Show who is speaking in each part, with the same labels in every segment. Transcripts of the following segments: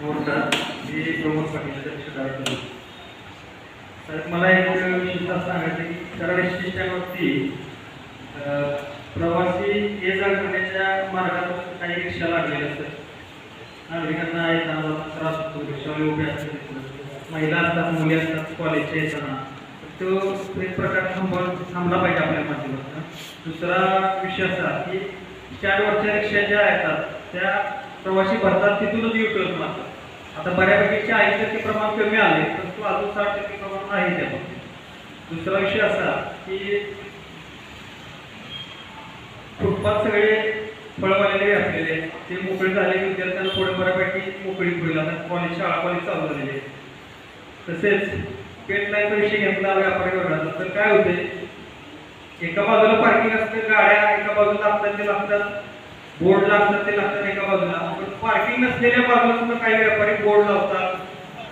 Speaker 1: नमस्कार प्रमोद पाटील शिकायचं साहेब मला एक विशेषतः सांगायचं की कराड स्टेशनवरती प्रवासी ये जा करण्याच्या मार्गात काही रिक्षा लागलेल्या असतात. नागरिकांना येताना त्रास होतो रिक्षावाले उभे असतात. महिला असतात मुली असतात कॉलेजच्या येताना. तो एक प्रकार थांबवा थांबला पाहिजे आपल्या माध्यमातून. दुसरा विषय असा की चार वर्षा रिक्षा ज्या येतात त्या प्रवासी भरतात तिथूनच युटर्न मारतात आता बऱ्यापैकीचे ऐंशी टक्के प्रमाण कमी आले परंतु अजून साठ टक्के प्रमाण आहे त्यामध्ये दुसरा विषय असा की फुटपाथ सगळे फळवालेले असलेले ते मोकळे झाले की विद्यार्थ्यांना थोडे बऱ्यापैकी मोकळी होईल. आता कॉलेज शाळा कॉलेज चालू झालेले तसेच पेट लाईनचा विषय घेतला व्यापारी वर्गाचा तर काय होते एका बाजूला पार्किंग असते गाड्या एका बाजूला आपल्याला ते लागतात. बोर्ड लागतात ते लागतात एका बाजूला. पण पार्किंग नसलेल्या बाजूला सुद्धा काही व्यापारी बोर्ड लावतात.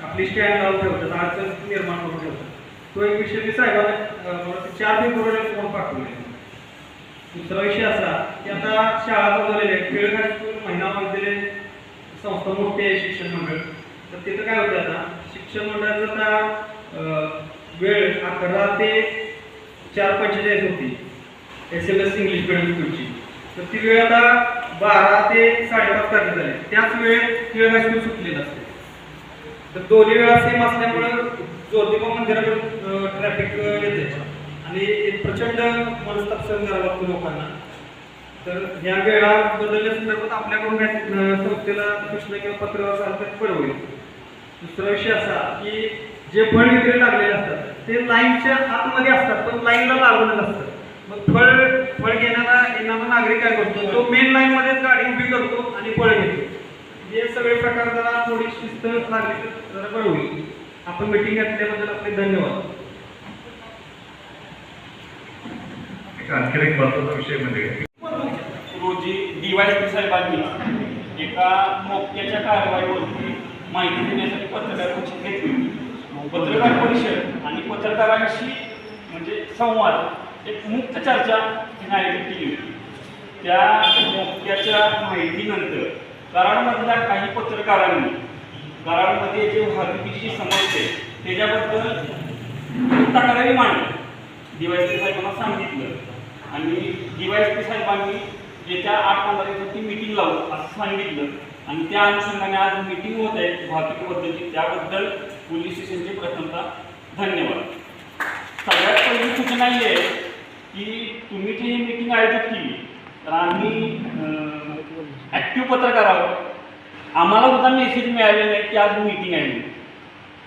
Speaker 1: आपली स्टँड लावून ठेवतात. अडचण निर्माण करून ठेवतात. तो एक विषय मी साहेबांना अं, मला वाटतं चार फेब्रुवारीला फोन पाठवले. दुसरा विषय असा की आता शाळा बदललेल्या आहेत खेळ हायस्कूल महिला महाविद्यालय संस्था मोठी आहे शिक्षण मंडळ. तर तिथं काय होतं आता शिक्षण मंडळाचं आता वेळ अकरा ते चार पंचेचाळीस होती. S M S English medium स्कूलची तर ती वेळ आता बारा ते साडेपाच करण्यात आले त्याच वेळेत खेळ हायस्कूल सुटलेलं असते. तर दोन्ही वेळा सेम असल्यामुळं ज्योतिबा मंदिराकडून ट्रॅफिक येते आणि प्रचंड मनस्ताप सहन करावा लागतो लोकांना. तर ह्या वेळा बदलल्या संदर्भात आपल्याकडून काय संस्थेला सूचना किंवा पत्र असाल तर बरं दुसरा विषय असा की जे फळ विक्री लागलेले असतात ते लाईनच्या आतमध्ये असतात पण लाईनला लागूनच असतात. मग फळ नागरिक काय करतो तो मेन लाईन मध्येच गाडी उभी करतो आणि फळ घेतो हे सगळे प्रकार जरा थोडी शिस्त लागली तर जरा बरं होईल. आपण मिटिंग घेतल्याबद्दल आपले धन्यवाद.
Speaker 2: एक आणखी एक महत्त्वाचा विषय म्हणजे
Speaker 3: रोजी डीवायएसपी साहेबांनी एका मोक्याच्या कारवाईवरती माहिती देण्यासाठी पत्रकार परिषद घेतली पत्रकार परिषद आणि पत्रकारांशी म्हणजे संवाद एक मुक्त चर्चा तिने आयोजित केली होती. त्या मोक्याच्या माहितीनंतर कराडमधल्या काही पत्रकारांनी कराडमध्ये जे वाहतुकीची समस्या आहे त्याच्याबद्दल तक्रारी मांडली. डीवायएसपी साहेबांना सांगितलं. आणि डीवायएसपी साहेबांनी येत्या आठ पंधरा दिवसाची मीटिंग लावू असं सांगितलं. आणि त्या अनुषंगाने आज मीटिंग होत आहे वाहतुकीबद्दलची त्याबद्दल पोलीस स्टेशनचे प्रथमतः धन्यवाद. सगळ्यात पहिली सूचना ही आहे की तुम्ही जी ही मीटिंग आयोजित केली तर आम्ही ॲक्टिव्ह पत्रकार आहोत. आम्हाला सुद्धा मेसेज मिळालेला नाही की आज मीटिंग आहे म्हणून.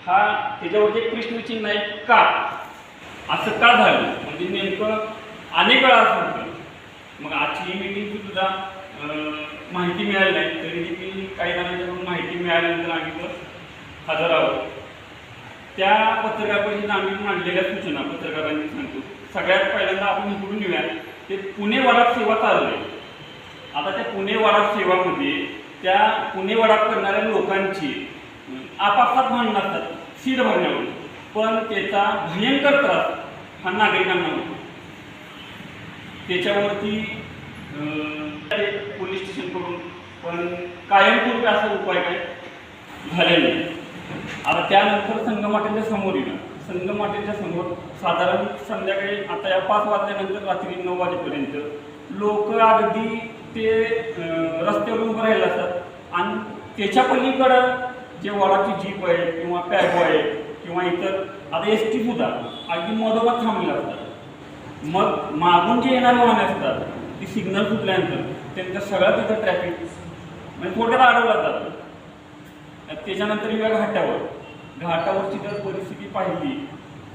Speaker 3: हा त्याच्यावरती एक प्रश्नचिन्ह आहे का? असं का झालं? म्हणजे नेमकं अनेक वेळा असं होतं. मग आजची ही मीटिंगची सुद्धा माहिती मिळाली नाही. तरी देखील काही जणांच्याकडून माहिती मिळाल्यानंतर आम्ही तर हजर आहोत. त्या पत्रकार परिषदेत आम्ही मांडलेल्या सूचना पत्रकारांनी सांगतो. सगळ्यात पहिल्यांदा आपण निवडून येऊया. ते पुणे वडाप सेवा चालू आहे आता त्या पुणे वडाप सेवामध्ये त्या पुणे वडाप करणाऱ्या लोकांची आपापसात भांडणं असतात. सीट भरण्यावर पण त्याचा भयंकर त्रास हा नागरिकांना होतो. त्याच्यावरती पोलीस स्टेशनकडून पण कायमस्वरूपी असा उपाय काय? झालेला नाही. आता त्यानंतर संगमाटेच्या समोर येणार. संगमाटेच्या समोर साधारण संध्याकाळी आता या पाच वाजल्यानंतर रात्री नऊ वाजेपर्यंत लोक अगदी ते रस्त्यावर उभं राहिले असतात. आणि त्याच्या पलीकडं जे वडाची जीप आहे किंवा पॅगो आहे किंवा इतर आता एस टी सुद्धा अगदी मधोमध थांबलेल्या असतात. मग मागून जे येणारे वाहने असतात ती सिग्नल फुटल्यानंतर त्यांचं सगळं तिथं ट्रॅफिक म्हणजे थोडक्यात अडवलं जातं. त्याच्यानंतर या घाटावर घाटावरची जर परिस्थिती पाहिली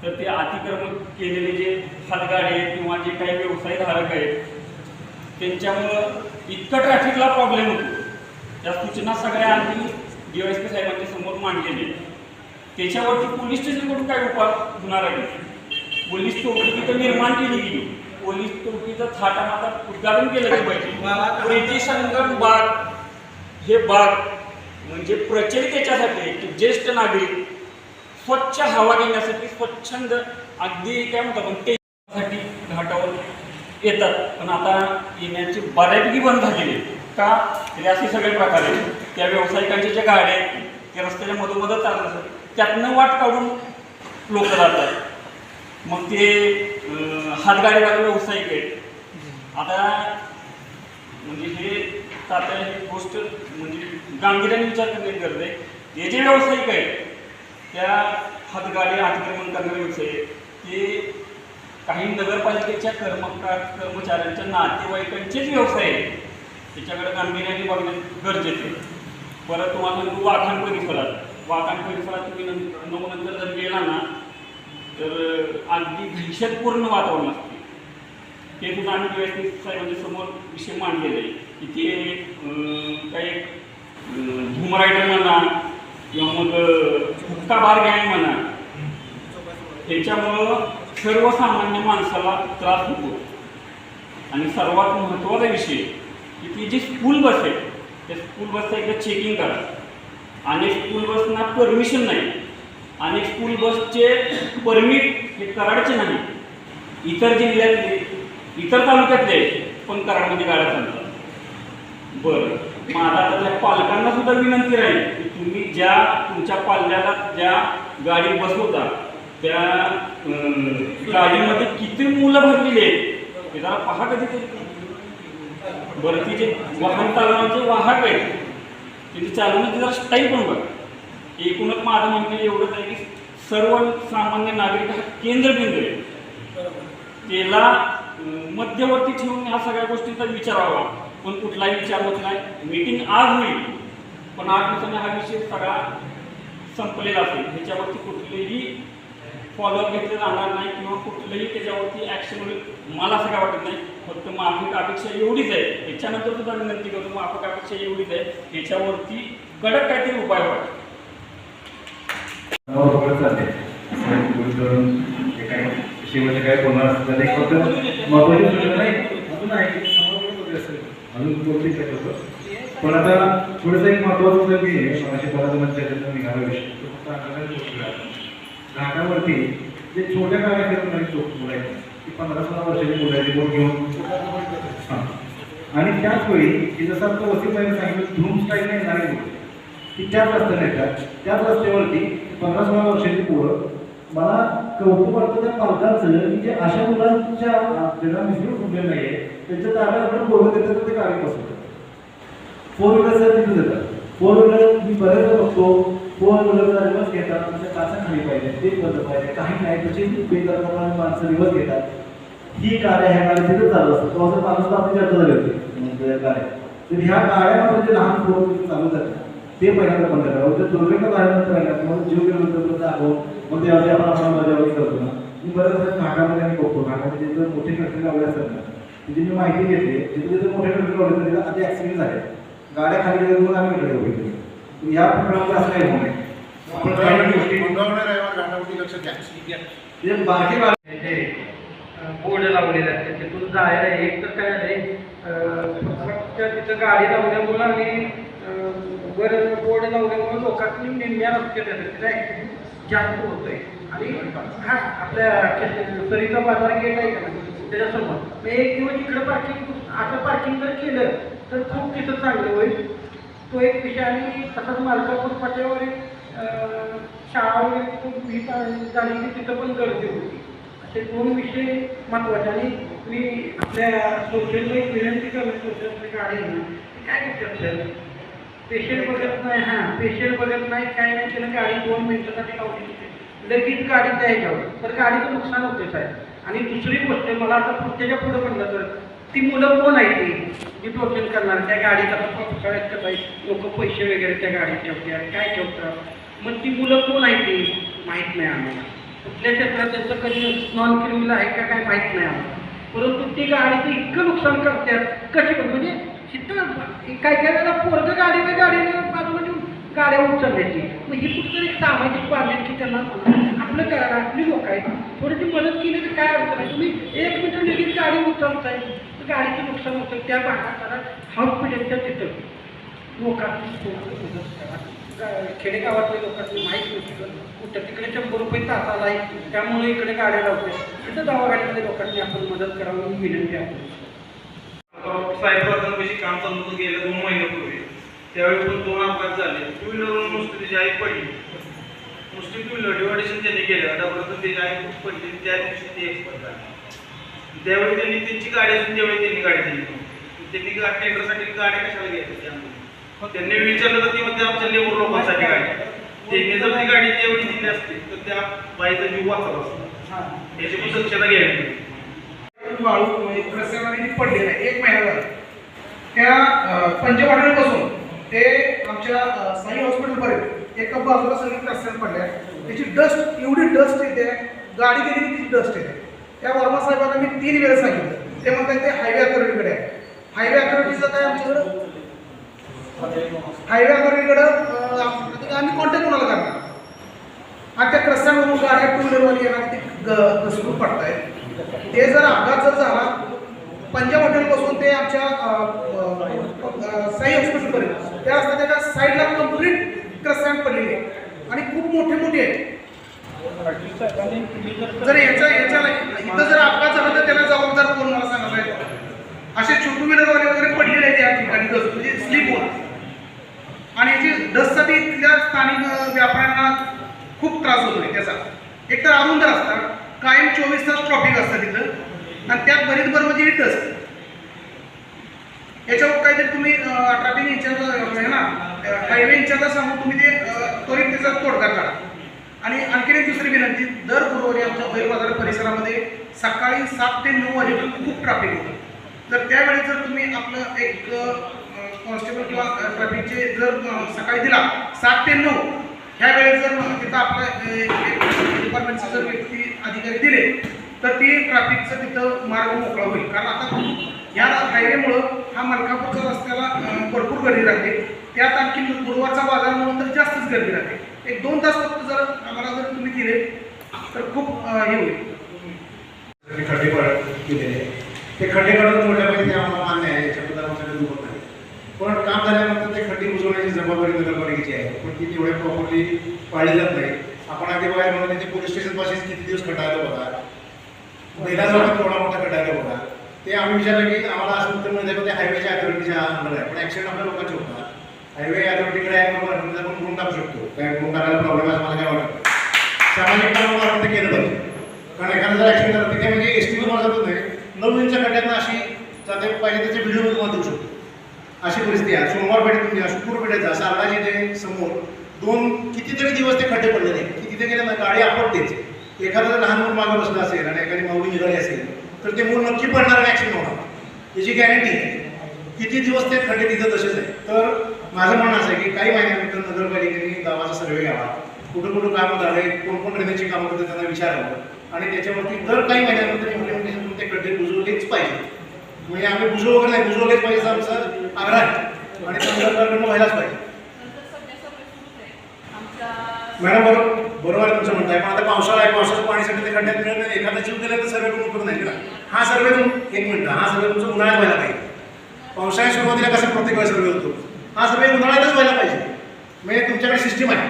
Speaker 3: तर ते अतिक्रमण केलेले जे हातगाडे आहेत किंवा जे काही व्यवसायधारक आहेत त्यांच्यामुळं इतकं ट्रॅफिकला प्रॉब्लेम होतो. त्या सूचना सगळ्या आम्ही डी वाय पी साहेबांच्या समोर मांडलेली त्याच्यावरती पोलीस स्टेशनकडून काय उपाय होणार आहे? पोलीस चौकी तिथं निर्माण केली गेली. पोलीस चौकीचं थाटामाटा उद्घाटन केलं गेलं पाहिजे. प्रीती संगम बाग हे बाग म्हणजे प्रचलित याच्यासाठी की ज्येष्ठ नागरिक स्वच्छ हवा घेण्यासाठी स्वच्छंद अगदी काय म्हणतो आपण साठी घाटावर येतात. पण आता येण्याची बऱ्यापैकी बंद झालेली आहे का? तरी असे सगळे प्रकार आहेत. त्या व्यावसायिकांच्या ज्या गाड्या आहेत त्या रस्त्याच्या मधोमधच चालत असतात. त्यातनं वाट काढून लोक जातात. मग ते हातगाडी हातगाडीवाले व्यावसायिक आहेत. आता म्हणजे हे तात्या ही गोष्ट म्हणजे गांभीर्याने विचार करण्याची गरज आहे. हे जे व्यावसायिक आहेत त्या हातगाडी अतिक्रमण करण्याविषयी व्यवसाय काही नगरपालिकेच्या कर्मकार कर्मचाऱ्यांच्या नातेवाईकांचेच व्यवसाय आहेत त्याच्याकडे गांभीर्याने बघणं गरजेचे परत तुम्हाला सांगतो वाखाण परिसरात. वाखाण परिसरात तुम्ही नऊ नंतर जर गेला ना तर अगदी दहशतपूर्ण वातावरण असते. ते सुद्धा आम्ही डीएसपी साहेबांच्या समोर विषय मांडलेले आहे की ते काही अं, म्हणा किंवा मग अं, हुक्का बार गँग म्हणा. त्याच्यामुळं सर्वसामान्य माणसाला त्रास होतो. आणि सर्वात महत्त्वाचा विषय की ती जी स्कूल बस आहे त्या स्कूल बसचं एकदा चेकिंग करा. आणि स्कूल बसना परमिशन नाही. आणि स्कूल बसचे परमिट हे कराडचे नाही. इतर जिल्ह्यातले इतर तालुक्यातले पण कराडमध्ये गाड्या चालतात. बरं. माझा आता त्या पालकांना सुद्धा विनंती राहील की तुम्ही ज्या तुमच्या पाल्याला ज्या गाडी बसवता त्या गाडीमध्ये किती मुलं भरलेली आहेत ते जरा पहा कधीतरी बरं ती जे वाहन चालवण्याचे वाहक आहेत तिथे चालवण्याची जरा स्टाईल पण बघा. एकूणच माझं म्हणणं एवढंच आहे की सर्व सामान्य नागरिक हा केंद्रबिंदू आहे. त्याला मध्यवर्ती ठेवून ह्या सगळ्या गोष्टींचा विचार व्हावा. पण कुठलाही विचार होत नाही. मीटिंग आज होईल पण आठ दिवसांनी हा विषय सगळा संपलेला असेल. ह्याच्यावरती कुठलेही फॉलोअप घेतले जाणार नाही किंवा कुठलंही त्याच्यावरती ॲक्शन होईल मला असं काय वाटत नाही. फक्त माफिक अपेक्षा एवढीच आहे. याच्यानंतर सुद्धा विनंती करतो माफिक अपेक्षा एवढीच आहे. याच्यावरती कडक काहीतरी उपाय व्हावा.
Speaker 2: काय बोलणार फक्त महत्वाची सूचना नाही अजून आहे की समोर पण बघूया असेल. अजून गोष्टी शकत पण आता थोडंसं एक महत्वाचं होतं मी माझ्या बऱ्याच जणांच्या निघाला विषय तो फक्त अंगाला घाटावरती जे छोट्या कार्यक्रमांनी चोख मुलं ती पंधरा सोळा वर्षाची मुलं बोट घेऊन. आणि त्याच वेळी की जसं आमचं वसीबाईने सांगितलं धूम स्टाईलने येणारी मुलं की त्याच रस्त्याने येतात. त्याच रस्त्यावरती पंधरा सोळा वर्षाची पोरं. मला कौतुक वाटतं त्या पालकांचं की जे अशा मुलांच्या ज्यांना मिसळून फुटलेलं नाही आहे त्यांच्या ताब्यात आपण बोलून देतात तर ते कार्य बसवतात. फोर व्हीलर तिथे देतात. फोर व्हीलर मी बरेचदा बघतो फोर व्हीलरचा रिवर्स घेतात तुमच्या काचा खाली पाहिजे ते बंद पाहिजे काही नाही तशी बेदरकारपणे माणसं रिवर्स घेतात ही कार्य ह्या गाडी तिथं चालू असतात. तो असं माणूस आपली चर्चा झाली होती कार्य गाड्या. तर ह्या गाड्यामध्ये जे लहान फोर चालू जातात ते पहिल्यांदा बंद करावं जर दुर्घटना झाल्यानंतर आहे मग जीव गेल्यानंतर दाखवून मग ते आपण आपण वगैरे करतो ना. मी बऱ्याच घाटामध्ये आम्ही बघतो. घाटामध्ये जर मोठे फॅक्टरी लावले असतात ना तिथे मी माहिती घेतली जिथे जिथे मोठे फॅक्टरी लावले तर तिथे आधी ॲक्सिडेंट झाले. गाड्या खाली गेल्या मग आम्ही इकडे उभे केले. या प्रकरणामध्ये असं काही
Speaker 4: द्या
Speaker 2: म्हणजे बाकी बाकी
Speaker 5: बोर्ड लावलेले आहेत त्याच्यातून जायला एक तर काय आहे फक्त तिथं गाडी लावल्यामुळं आणि वर बोर्ड लावल्यामुळं लोकांनी निम्म्या रस्त्यात येतात. तिथं ॲक्सिडेंट जास्त होतोय. आणि हा आपल्या के- सरीचा बाजार गेट आहे का? त्याच्यासमोर. मग एक दिवस इकडं पार्किंग असं पार्किंग जर केलं तर खूप तिथं चांगलं होईल. तो एक विषय आणि तसंच मालकापूर पाट्यावर एक अं, शाळा वगैरे तिथून ही झाली की तिथं पण गर्दी होती. असे दोन विषय महत्त्वाचे आणि मी आपल्या सोशलला एक विनंती करतो सोशलची गाडी काय करतात पेशंट बघत नाही हां पेशंट बघत नाही काय नाही केलं गाडी दोन मिनिटासाठी लावली लगेच गाडी द्यायच्यावर. तर गाडीचं नुकसान होते साहेब. आणि दुसरी गोष्ट मला आता पुढच्याच्या पुढं म्हणलं तर ती मुलं कोण आहेत ती? जी टोचन करणार त्या गाडीत आता पावसाळ्यात कसं आहे लोक पैसे वगैरे त्या गाडीत ठेवतात काय ठेवतात? मग ती मुलं कोण आहेत ती? माहीत नाही आम्हाला. कुठल्या क्षेत्रात त्यांचं कधी नॉन क्रिमिनल आहे का काय माहीत नाही आम्हाला. परंतु ती गाडीचं इतकं नुकसान करतात. कशी म्हणजे तिथं काय काय वेळेला पोरगं गाडीने गाडीने गाड्या उचलण्याची म्हणजे मग ही कुठेतरी एक सामाजिक बांधील की त्यांना आपलं करायला आपली लोक आहेत. थोडीशी मदत केली तर काय अडचण आहे तुम्ही एक मिनिट लगेच गाडी उचलताय तर गाडीचं नुकसान होतं. त्या भागात हॉस्पिटलच्या तिथं लोकांची मदत करा. खेडेगावातल्या लोकांनी माहीत नसतं. कुठं तिकडे शंभर रुपये तासाला आहे त्यामुळे इकडे गाड्या लावतात तिथं दवाखान्यातल्या लोकांनी आपण मदत करावी विनंती आहे.
Speaker 6: साहेब काम चालू गेलं दोन महिन्यापूर्वी
Speaker 1: त्यावेळी पण दोन अपघात झाले. टू व्हीलरवरून नुसती त्याची आई पडली. नुसती टू व्हीलर डिवायडेशन त्यांनी केलं. आतापर्यंत त्याची आई पडली. त्या दिवशी ती एक्सपर्ट झाली. त्यावेळी त्यांनी त्यांची गाडी असून त्यावेळी त्यांनी गाडी दिली. त्यांनी टेंडरसाठी गाडी कशाला घ्यायची त्यामुळे त्यांनी विचारलं तर ती म्हणते आमच्या लेबर लोकांसाठी गाडी. त्यांनी जर ती गाडी त्यावेळी दिली असती तर त्या बाईचा जीव वाचला असता. याची पण दक्षता घ्यावी
Speaker 7: वाळू म्हणजे रस्त्यामध्ये ती पडलेली आहे एक महिना झाला. त्या पंचवाडीपासून ते आमच्या साई हॉस्पिटलपर्यंत एका बाजूला सगळी रस्त्यात पडल्या. त्याची डस्ट एवढी डस्ट येते गाडी गेली ती तिची डस्ट येते. त्या वर्मा साहेबांना मी तीन वेळेस सांगितलं. ते म्हणतात ते हायवे अथॉरिटीकडे आहे. हायवे अथॉरिटीचं काय आमच्याकडं? हायवे अथॉरिटीकडं आम्ही कॉन्टॅक्ट कोणाला करणार? आणि त्या रस्त्यामधून गाड्या टू व्हीलरवर येणार ती ग- घसरून आहेत ते जर अपघात जर झाला पंजाब हॉटेलपासून ते आमच्या साई हॉस्पिटलपर्यंत. त्या रस्त्याच्या साईडला कंप्लीट क्रस्टँड पडलेली आहे. आणि खूप मोठे मोठे आहेत. जर याच्या याच्याला इथं जर अपघात झाला तर त्याला जबाबदार कोण मला सांगायला येतो? असे छोटू व्हीलरवाले वगैरे पडलेले आहेत या ठिकाणी डस्ट म्हणजे स्लिप होत आणि याची डस्टसाठी तिथल्या स्थानिक व्यापाऱ्यांना खूप त्रास होतोय त्याचा. एक तर अरुंद असतात कायम चोवीस तास ट्रॉफिक असतं तिथं. आणि त्यात बरीच बरं म्हणजे ही असते याच्यावर काहीतरी तुम्ही ट्रॅफिक इंचार्ज आहे ना हायवे इंचार्जला सांगून तुम्ही ते त्वरित त्याचा तोडगा काढा. आणि आणखीन एक दुसरी विनंती दर गुरुवारी आमच्या बैल बाजार परिसरामध्ये सकाळी सात ते नऊ वाजेपर्यंत खूप ट्रॅफिक होतं. तर त्यावेळी जर तुम्ही आपलं एक कॉन्स्टेबल किंवा ट्रॅफिकचे जर सकाळी दिला सात ते नऊ ह्या वेळेस जर तिथं आपलं डिपार्टमेंटचे जर व्यक्ती अधिकारी दिले तर ते ट्रॅफिकचं तिथं मार्ग मोकळा होईल. कारण आता या हायवेमुळं हा मलकापूरच्या रस्त्याला भरपूर गर्दी राहते. त्यात आणखी गुरुवारचा बाजार म्हणून तर जास्तच गर्दी राहते. एक दोन तास फक्त जर आम्हाला जर तुम्ही दिले तर खूप हे होईल.
Speaker 4: खड्डे पडत केलेले ते खड्डे पडत मोठ्या पाहिजे ते आम्हाला मान्य आहे. याच्याबद्दल आमच्याकडे दुखत नाही. पण काम झाल्यानंतर ते खड्डे बुजवण्याची जबाबदारी नगरपालिकेची आहे. पण ती तेवढ्या प्रॉपरली पाळली जात नाही. आपण आधी बाहेर म्हणून त्यांचे पोलीस स्टेशन पाशीच किती दिवस खटायला बघा. पहिला थोडा मोठा खटायला बघा. ते आम्ही विचारलं की आम्हाला असं उत्तर मिळतं पण ते हायवेच्या अथॉरिटीच्या अंडर आहे. पण ॲक्सिडेंट आपल्या लोकांचे होतात. हायवे अथॉरिटीकडे आहे आपण आपण गुण टाकू शकतो. काय गुण टाकायला प्रॉब्लेम आहे असं मला काय वाटत सामाजिक कामावर आपण ते केलं पाहिजे. कारण एखादा जर ॲक्सिडेंट झाला तिथे म्हणजे एस टी माझा जात नाही नऊ इंच्या खड्ड्यातनं अशी जाते पाहिजे त्याच्या व्हिडिओ तुम्हाला देऊ शकतो. अशी परिस्थिती आहे. सोमवार पेठेतून घ्या शुक्र पेठेत जा सारडाची ते समोर दोन कितीतरी दिवस ते खड्डे पडलेले की तिथे गेले ना गाडी आपटतेच. एखादं जर लहान मूल मागं बसलं असेल आणि एखादी माऊली निघाली असेल तर ते मूल नक्की पडणार आणि ॲक्सिडेंट होणार याची गॅरंटी आहे. किती दिवस ते खड्डे तिथं तसेच आहे तर माझं म्हणणं असं आहे की काही महिन्यानंतर नगरपालिकेने गावाचा सर्वे घ्यावा. कुठं कुठं कामं झाले कोण कोण ड्रेनेजची कामं करते त्यांना विचारावं. आणि त्याच्यावरती दर काही महिन्यानंतर इम्प्लिमेंटेशन ते खड्डे बुजवलेच पाहिजे म्हणजे आम्ही बुजवू वगैरे नाही बुजवलेच पाहिजे आमचा आग्रह आहे. आणि सरकारकडनं व्हायलाच पाहिजे. मॅडम बरोबर. बरोबर तुमचं तुमचं म्हणताय पण आता पावसाळा आहे पावसाचं पाणीसाठी ते खड्ड्यात मिळत नाही. एखादा जीव गेला तर सर्वे करून उपयोग नाही केला हा सर्वे तुम एक मिनिट. हा सर्वे तुमचा उन्हाळ्यात व्हायला पाहिजे. पावसाळ्या सुरुवातीला कसं प्रत्येक वेळेस सर्वे होतो? हा सर्वे उन्हाळ्यातच व्हायला पाहिजे. म्हणजे तुमच्याकडे सिस्टीम आहे.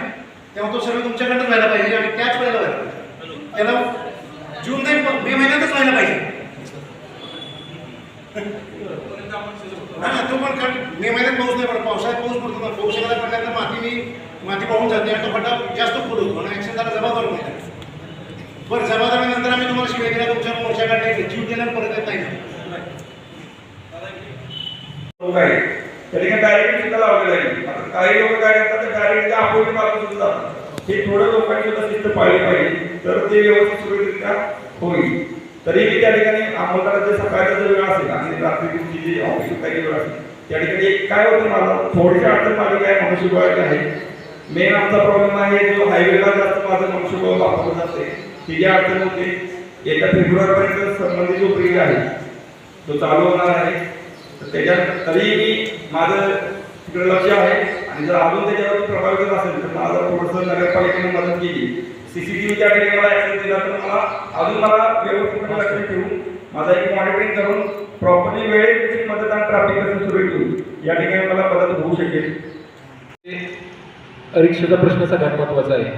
Speaker 4: तेव्हा तो सर्वे तुमच्याकडनं व्हायला पाहिजे आणि त्याच वेळेला व्हायला पाहिजे. त्याला जून नाही मे महिन्यातच व्हायला पाहिजे. तो पण कारण मे महिन्यात पाऊस नाही पडत. पावसाळ्यात पाऊस पडतो पण पाऊस एखादा पडल्यानंतर मातीने माती पाहून जाते. आणि तो खड्डा जास्त फुल होतो. आणि ॲक्शन झाला जबाबदार होत नाही. बरं जबाबदारीनंतर आम्ही तुम्हाला शिवाय दिला तुमच्या मोर्चा काढणे जीव गेल्यावर परत येत नाही. ना.
Speaker 8: लोक त्या ठिकाणी डायरेक्ट सुद्धा लावलेलं आहे आता काही लोक काय करतात तर डायरेक्टच्या अपोजिट मार्ग सुद्धा. हे थोडं लोकांनी सुद्धा शिस्त पाळली पाहिजे. तर ते व्यवस्थित सुरळीतरित्या होईल. तरीही त्या ठिकाणी अंमलदारात सकाळचा जो वेळ असेल आणि रात्री तुमची जी ऑफिस वेळ असेल त्या ठिकाणी एक काय होतं मला थोडीशी अडचण माझी काय मनुष्यबळाची आहे. मेन आमचा प्रॉब्लेम आहे जो हायवेला जास्त माझं मनुष्यबळ वापरलं जाते ही जी अडचण होते एका फेब्रुवारीपर्यंत संबंधित जो पिरियड आहे तो चालू होणार आहे तर त्याच्यात तरी मी माझं तिकडे लक्ष आहे. आणि जर अजून त्याच्यावर प्रभावित असेल तर माझं थोडंसं नगरपालिकेने मदत केली. सीसीटीव्हीच्या ठिकाणी मला ऍक्सेस दिला. तर मला अजून मला व्यवस्थितपणे लक्ष ठेवून माझा एक मॉनिटरिंग करून प्रॉपरली वेळेत मदत आणि ट्रॅफिक कसं सुरू ठेवून या ठिकाणी मला मदत होऊ शकेल.
Speaker 9: रिक्षेचा प्रश्न सगळ्यात महत्त्वाचा आहे.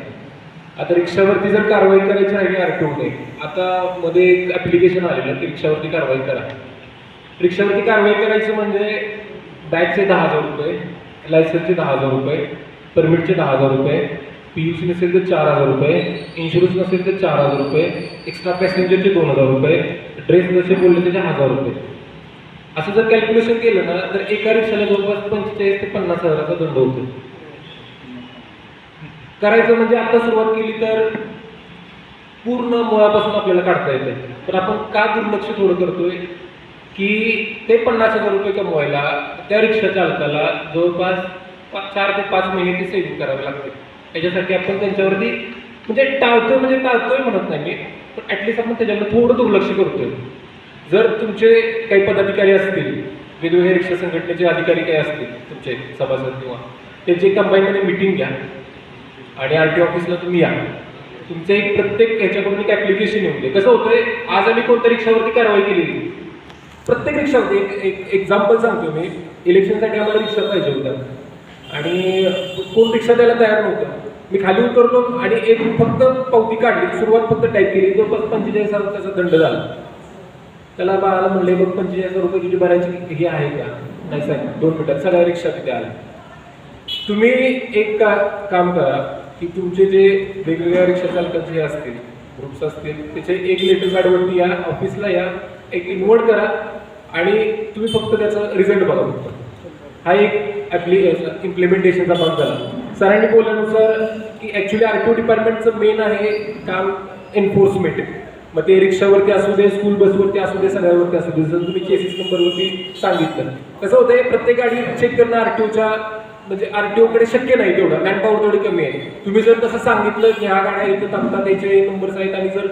Speaker 9: आता रिक्षावरती जर कारवाई करायची राहिली आर टी ओने आता मध्ये एक ॲप्लिकेशन आलेलं की रिक्षावरती कारवाई करा. रिक्षावरती कारवाई करायचं म्हणजे बॅगचे दहा हजार रुपये लायसन्सचे दहा हजार रुपये परमिटचे दहा हजार रुपये पी यू सी नसेल तर चार हजार रुपये इन्शुरन्स नसेल तर चार हजार रुपये एक्स्ट्रा पॅसेंजरचे दोन हजार रुपये ड्रेस जसे बोलले त्याचे हजार रुपये. असं जर कॅल्क्युलेशन केलं ना तर एका रिक्षाला जवळपास पंचेचाळीस ते पन्नास हजाराचा दंड होतो करायचं म्हणजे आता सुरुवात केली तर पूर्ण मुळापासून आपल्याला काढता येते पण आपण का दुर्लक्ष थोडं करतोय? की ते पन्नास हजार रुपये कमवायला त्या रिक्षा चालकाला जवळपास चार ते पाच महिने ते सेव्हिंग करावे लागते. त्याच्यासाठी आपण त्यांच्यावरती म्हणजे टाळतोय म्हणजे टाळतोय म्हणत नाही मी. पण ॲटलिस्ट आपण त्याच्याकडे थोडं दुर्लक्ष करतोय. जर तुमचे काही पदाधिकारी असतील वेगवेगळ्या रिक्षा संघटनेचे अधिकारी काही असतील तुमचे सभासद किंवा त्यांची कंबाईनमध्ये मिटिंग घ्या आणि आर टी ऑफिसला तुम्ही या. तुमचं एक प्रत्येक ह्याच्याकडून एक ॲप्लिकेशन येऊन दे कसं होतंय आज आम्ही कोणत्या रिक्षावरती कारवाई केलेली? प्रत्येक रिक्षावरती एक एक्झाम्पल सांगतो मी. इलेक्शनसाठी आम्हाला रिक्षा पाहिजे होत्या. आणि कोण रिक्षा द्यायला तयार नव्हतं. मी खाली उतरलो आणि एक फक्त पावती काढली. सुरुवात फक्त टाईप केली. जवळपास पंचेचाळीस हजार त्याचा दंड झाला. त्याला बाळाला म्हणले बघ पंचेचाळीस हजार रुपये तुझी भरायची हे आहे का? नाही साहेब दोन मिनटात. सगळ्या रिक्षा तिथे आल्या. तुम्ही एक का काम करा की तुमचे जे वेगवेगळ्या रिक्षा चालकांचे हे असतील ग्रुप्स असतील त्याचे एक लेटर कार्डवरती या ऑफिसला या एक इन्व्हर्ट करा आणि तुम्ही फक्त त्याचा रिझल्ट बघा फक्त. हा एक ॲप्ली इम्प्लिमेंटेशनचा भाग झाला. सरांनी बोलल्यानुसार की ॲक्च्युली आर टी ओ डिपार्टमेंटचं मेन आहे काम एन्फोर्समेंट मग ते रिक्षावरती असू दे स्कूल बसवरती असू दे सगळ्यावरती असू दे. जर तुम्ही केसेस नंबरवरती सांगितलं. कसं होतंय प्रत्येक गाडी चेक करणं आर टी ओच्या म्हणजे आर टी ओकडे शक्य नाही तेवढं. मॅन पॉवर तेवढी कमी आहे. तुम्ही जर तसं सांगितलं की ह्या गाड्या इथं थांबतात त्याचे नंबर्स आहेत आणि जर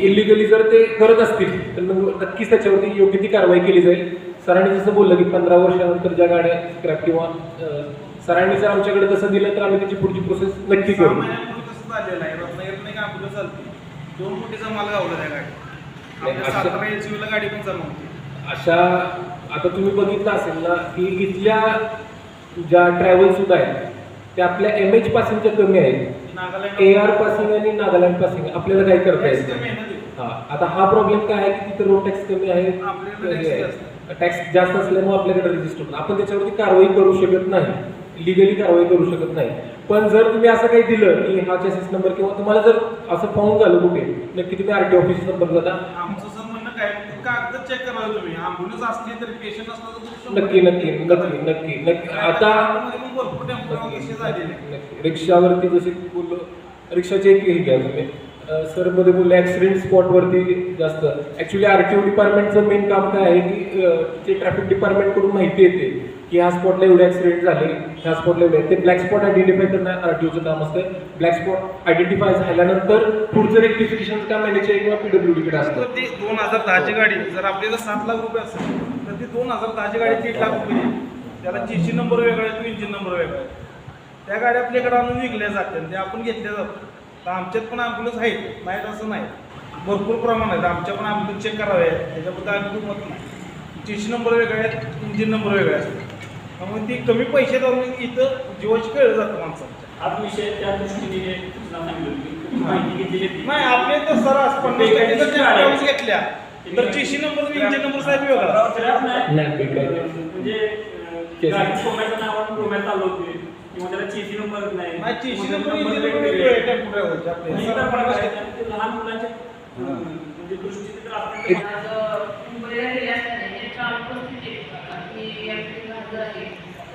Speaker 9: इलिगली जर ते करत असतील तर नक्कीच त्याच्यावरती योग्य ती कारवाई केली जाईल. सरांनी जसं बोललं की पंधरा वर्षानंतर ज्या गाड्या स्क्रॅप किंवा सरांनी जर आमच्याकडे तसं दिलं तर आम्ही त्याची पुढची प्रोसेस नक्की करू.
Speaker 7: झालेलं आहे. रत्नागिरीत नाही का? चालते. दोन गावला त्या गाडी सातारा गाडी पण
Speaker 9: अशा आता तुम्ही बघितलं असेल ना की इथल्या ज्या ट्रॅव्हल सुद्धा आहेत त्या आपल्या एम एच पासिंगच्या कमी आहेत. ए आर पासिंग आणि नागालँड पासिंग आपल्याला काय करता
Speaker 7: ते.
Speaker 9: हा आता हा प्रॉब्लेम काय आहे की तिथे रोड टॅक्स कमी आहे. टॅक्स जास्त असल्यामुळे आपल्याकडे रजिस्टर आपण त्याच्यावरती कारवाई करू शकत नाही. लिगली कारवाई करू शकत नाही. पण जर तुम्ही असं काही दिलं की हा चेसिस नंबर किंवा तुम्हाला जर असं फाऊंड झालं कुठे नक्की तुम्ही आर टी ऑफिस नंबर जाता
Speaker 7: आमचं सर म्हणणं काय कागद चेक करावं तुम्ही. ॲम्ब्युलन्स असली तरी पेशंट असला
Speaker 9: नक्की नक्की नक्की नक्की नक्की. आता
Speaker 7: भरपूर झालेले.
Speaker 9: रिक्षावरती जसे बोललो रिक्षाचे एक घ्या तुम्ही. सरमध्ये बोलले ॲक्सिडेंट स्पॉटवरती जास्त. ॲक्च्युली आर टी ओ डिपार्टमेंटचं मेन काम काय आहे की ते जे ट्रॅफिक डिपार्टमेंटकडून माहिती येते की ह्या स्पॉटला एवढे ॲक्सिडेंट झाले ह्या स्पॉटला एवढे ते ब्लॅक स्पॉट आयडेंटिफाय करणं आर टी ओचं काम असतं. ब्लॅक स्पॉट आयडेंटिफाय झाल्यानंतर पुढचं रेक्टिफिकेशन काम एन एच किंवा पी डब्ल्यू डीकडे असतं.
Speaker 7: तर ती दोन हजार दहाची गाडी जर आपल्याला सात लाख रुपये असेल तर ती दोन हजार दहाची गाडी तीन लाख रुपये त्याला जीसी नंबर वेगळा आहे तो इंजिन नंबर वेगळा आहे. त्या गाड्या आपल्याकडे आणून विकल्या जातात ते आपण घेतल्या जातात तर आमच्यात पण ॲम्ब्युलन्स आहेत. नाहीत असं नाही. भरपूर प्रमाण आहेत. आमच्या पण ॲम्ब्युलन्स चेक करावे. त्याच्याबद्दल आम्ही खूप मत नाही. जीसी नंबर वेगळे आहेत इंजिन नंबर वेगळे असतात त्यामुळे ती कमी पैसे लावून इथं जीवाची खेळ जातं माणसांच्या.
Speaker 3: हाच विषय त्या दृष्टीने सूचना सांगितली होती. तुम्ही माहिती घेतलेली होती.
Speaker 7: नाही आपले तर सर आज पन्नास टक्के जर त्या ॲम्ब्युलन्स घेतल्या तर जीसी नंबर इंजिन नंबर साहेब वेगळा.
Speaker 3: म्हणजे. गाडी चालू होते. किंवा त्याला चेसी नंबर नाही.
Speaker 7: नंबर
Speaker 3: वेगवेगळे. इतर ते लहान मुलांच्या अं, म्हणजे दृष्टीने तर असते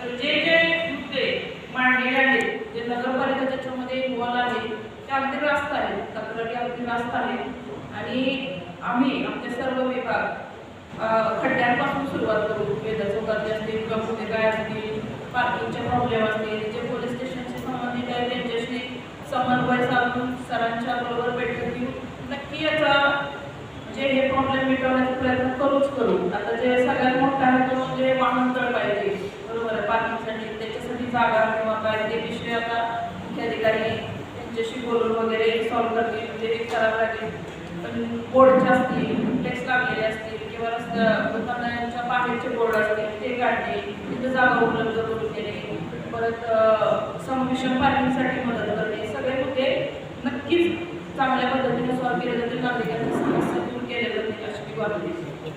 Speaker 10: तर जे जे मुद्दे मांडलेले आहेत जे नगरपालिका त्याच्यामध्ये इन्व्हॉल्व आहे ते अगदी रास्त आहेत. तक्रारी अगदी रास्त आहेत. आणि आम्ही आमचे सर्व विभाग खड्ड्यांपासून सुरुवात करू. वेदाचं गर्दी असतील किंवा पुणे काय असतील पार्किंगचे प्रॉब्लेम असतील जे पोलीस स्टेशनशी संबंधित आहे त्यांच्याशी समन्वय साधून सरांच्या बरोबर बैठक घेऊन नक्की याचा म्हणजे हे प्रॉब्लेम मिटवण्याचा प्रयत्न करूच करू. आता जे सगळ्यात मोठा आहे तो म्हणजे वाहनतळ पाहिजे. बरोबर आहे पार्किंगसाठी त्याच्यासाठी जागा किंवा काय ते विषय आता मुख्याधिकारी त्यांच्याशी बोलून वगैरे सॉल्व्ह करतील म्हणजे करावं लागेल. पण बोर्डचे असतील किंवा रस्त्या दुकानांच्या बाहेरचे बोर्ड असतील ते काढणे तिथे जागा उपलब्ध करून देणे परत अं, संमिश्र पार्किंगसाठी मदत करणे सगळे मुद्दे नक्कीच चांगल्या पद्धतीने सॉल्व्ह केले जातील. नागरिकांच्या समस्या दूर केल्या जातील अशी मी ग्वाही देते.